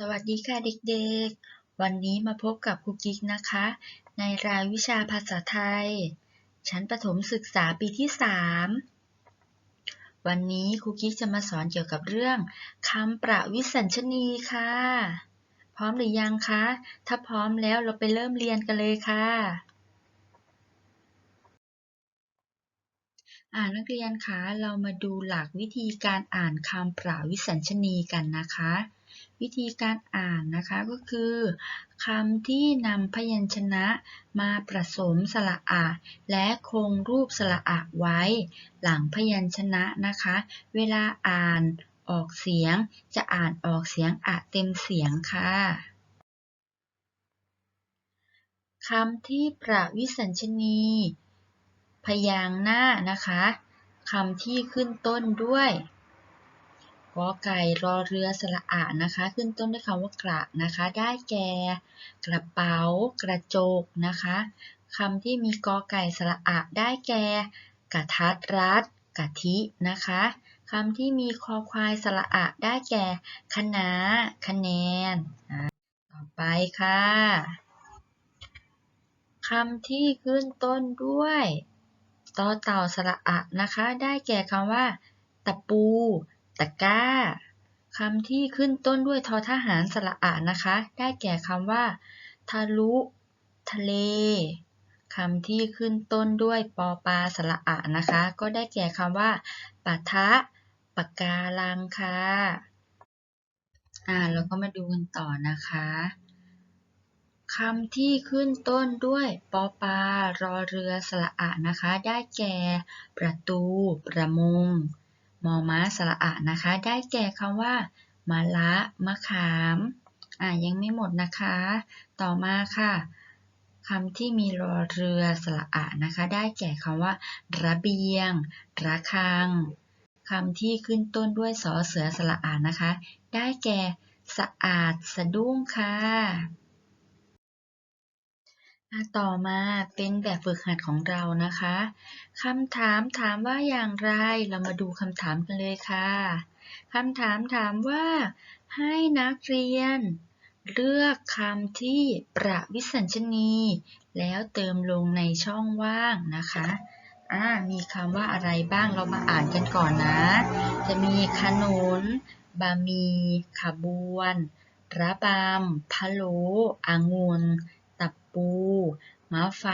สวัสดีค่ะเด็กๆ วันนี้มาพบกับครูกิ๊กนะคะ ในรายวิชาภาษาไทย ชั้นประถมศึกษาปีที่ 3 วันนี้ครูกิ๊กจะมาสอนเกี่ยวกับเรื่องคำประวิสัญชนีค่ะ พร้อมหรือยังคะ ถ้าพร้อมแล้วเราไปเริ่มเรียนกันเลยค่ะ อ่านักเรียนคะ เรามาดูหลักวิธีการอ่านคำประวิสัญชนีกันนะคะ วิธีการอ่านนะคะก็คือคำที่นำพยัญชนะมาผสมสระอะ และคงรูปสระอะไว้ หลังพยัญชนะนะคะ เวลาอ่านออกเสียง จะอ่านออกเสียงอะเต็มเสียงค่ะคำที่ประวิสัญชนี พยางค์หน้านะคะคำที่ขึ้นต้นด้วย กอไก่รอเรือสระอะนะคะ ขึ้นต้นด้วยคำว่ากระนะคะ ได้แก่กระเป๋า กระจกนะคะคำที่มีกอไก่สระอะได้แก่กระทัดรัดกะทินะคะคำที่มีคอควายสระอะได้แก่คะน้าคะแนนต่อไปค่ะคำที่ขึ้นต้นด้วยต่อเต่าสระอะนะคะ ได้แก่คำว่า ตะปู ตะกร้าคำที่ขึ้นต้นด้วยทอทหารสระอะนะคะ ได้แก่คำว่า ทะลุ ทะเลคำที่ขึ้นต้นด้วยปอปลาสระอะนะคะ ก็ได้แก่คำว่าปะทะปากาลังค่ะอ่าเราก็มาดูกันต่อนะคะคำที่ขึ้นต้นด้วยปอปลารอเรือสระอะนะคะ ได้แก่ ประตู ประมง มอม้าสระอะนะคะ ได้แก่คำว่า มะละ มะขาม อ่ายังไม่หมดนะคะ ต่อมาค่ะคำที่มีรอเรือสระอะนะคะ ได้แก่คำว่า ระเบียง ระฆังคำที่ขึ้นต้นด้วยสอเสือสระอะนะคะ ได้แก่สะอาดสะดุ้งค่ะ ต่อมาเป็นแบบฝึกหัดของเรานะคะคำถามถามว่าอย่างไร เรามาดูคำถามกันเลยค่ะคำถามถามว่า ให้นักเรียน เลือกคำที่ประวิสัญชนี แล้วเติมลงในช่องว่างนะคะอ่ามีคำว่าอะไรบ้างเรามาอ่านกันก่อนนะ จะมีขนุนบะมี ขบวน ระบำพะโล้องุ่น ตับปูม้าไฟ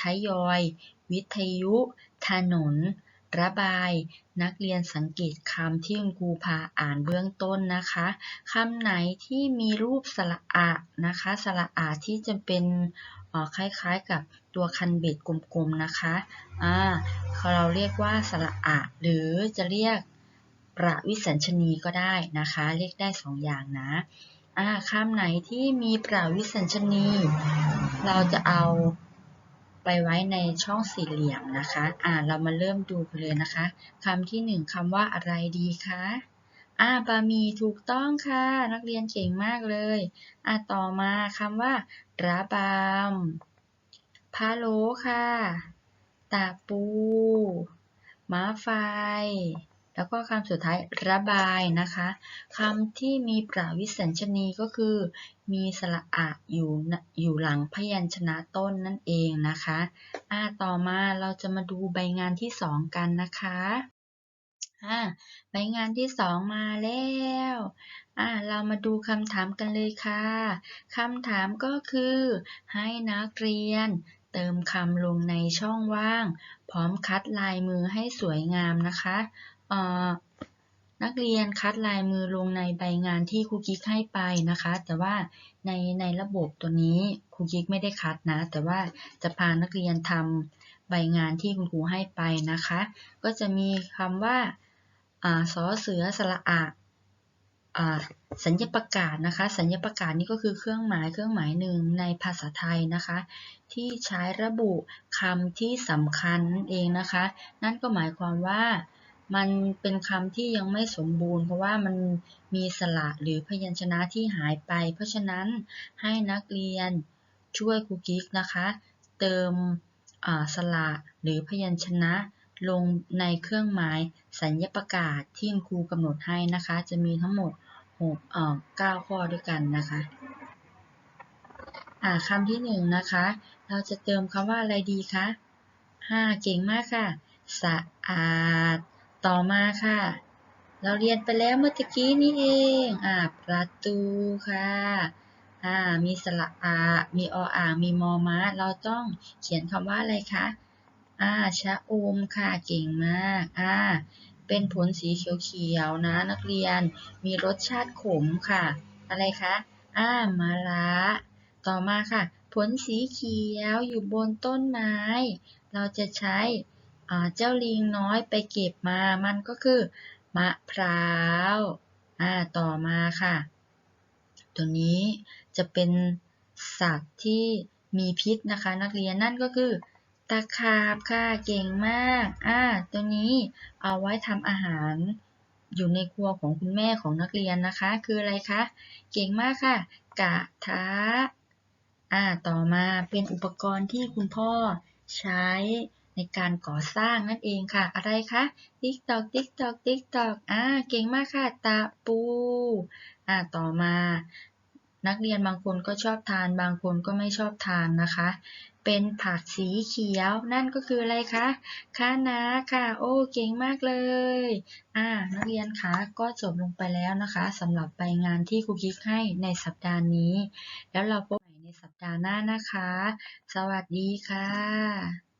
ทยอย วิทยุ ถนน ระบาย นักเรียนสังเกตคำที่คุณครูพาอ่านเบื้องต้นนะคะคำไหนที่มีรูปสระอะนะคะ สระอะที่จะเป็นคล้ายๆกับตัวคันเบ็ดกลมๆนะคะอ่าเราเรียกว่าสระอะหรือจะเรียกประวิสัญชนีก็ได้นะคะ เรียกได้สองอย่างนะ อ่าคำไหนที่มีประวิสัญชนี เราจะเอาไปไว้ในช่องสี่เหลี่ยมนะคะ อ่า เรามาเริ่มดูกันเลยนะคะ คำที่หนึ่งคำว่าอะไรดีคะ อ่า บะหมี่ถูกต้องค่ะ นักเรียนเก่งมากเลย อ่า ต่อมาคำว่าระบำพะโล้ค่ะ ตาปู ม้าไฟ แล้วก็คำสุดท้ายระบายนะคะคำที่มีประวิสัญชนีก็คือ มีสระอะอยู่อยู่หลังพยัญชนะต้นนั่นเองนะคะอ่าต่อมาเราจะมาดูใบงานที่สองกันนะคะอ่าใบงานที่สองมาแล้วอ่าเรามาดูคำถามกันเลยค่ะคำถามก็คือ ให้นักเรียนเติมคำลงในช่องว่าง พร้อมคัดลายมือให้สวยงามนะคะ นักเรียนคัดลายมือลงในใบงานที่ครูกิ๊กให้ไปนะคะ แต่ว่าในในระบบตัวนี้ครูกิ๊กไม่ได้คัดนะ แต่ว่าจะพานักเรียนทำใบงานที่คุณครูให้ไปนะคะ ก็จะมีคำว่าสอเสือสระอะสัญญประกาศนะคะ สัญญประกาศนี่ก็คือเครื่องหมายเครื่องหมายหนึ่งในภาษาไทยนะคะ ที่ใช้ระบุคำที่สำคัญเองนะคะ นั่นก็หมายความว่า มันเป็นคำที่ยังไม่สมบูรณ์ เพราะว่ามันมีสระหรือพยัญชนะที่หายไป เพราะฉะนั้นให้นักเรียนช่วยครูกิ๊กนะคะ เติมสระหรือพยัญชนะลงในเครื่องหมายสัญญประกาศที่ครูกำหนดให้นะคะ จะมีทั้งหมดหกเอ่อเก้าข้อด้วยกันนะคะอ่าคำที่หนึ่งนะคะ เราจะเติมคำว่าอะไรดีคะห้าเก่งมากค่ะ สะอาด ต่อมาค่ะ เราเรียนไปแล้วเมื่อกี้นี้เอง อ่า ประตูค่ะ อ่า มีสระอา มีออ่าง มีมอม้า เราต้องเขียนคำว่าอะไรคะ อ่า ชะอมค่ะ เก่งมาก อ่า เป็นผลสีเขียวๆนะ นักเรียน มีรสชาติขมค่ะ อะไรคะ อ่า มะระต่อมาค่ะ ผลสีเขียวอยู่บนต้นไม้ เราจะใช้ เจ้าลิงน้อยไปเก็บมา มันก็คือ มะพร้าวาต่อมาค่ะ ตัวนี้จะเป็นสัตว์ที่มีพิษนะคะ นักเรียนนั่นก็คือ ตะขาบค่ะเก่งมากอ่าตัวนี้เอาไว้ทำอาหารอยู่ในครัวของคุณแม่ของนักเรียนนะคะ คืออะไรคะ เก่งมากค่ะ กะทะอ่าต่อมาเป็นอุปกรณ์ที่คุณพ่อใช้ ในการก่อสร้างนั่นเองค่ะ อะไรคะติ๊กตอกติ๊กตอกติ๊กตอกอ่าเก่งมากค่ะ ตะปูอ่าต่อมา นักเรียนบางคนก็ชอบทาน บางคนก็ไม่ชอบทานนะคะ เป็นผักสีเขียว นั่นก็คืออะไรคะคะน้าค่ะ โอ้เก่งมากเลย อ่า นักเรียนคะก็จบลงไปแล้วนะคะสำหรับใบงานที่ครูกิ๊กให้ในสัปดาห์นี้ แล้วเราพบใหม่ในสัปดาห์หน้านะคะ สวัสดีค่ะ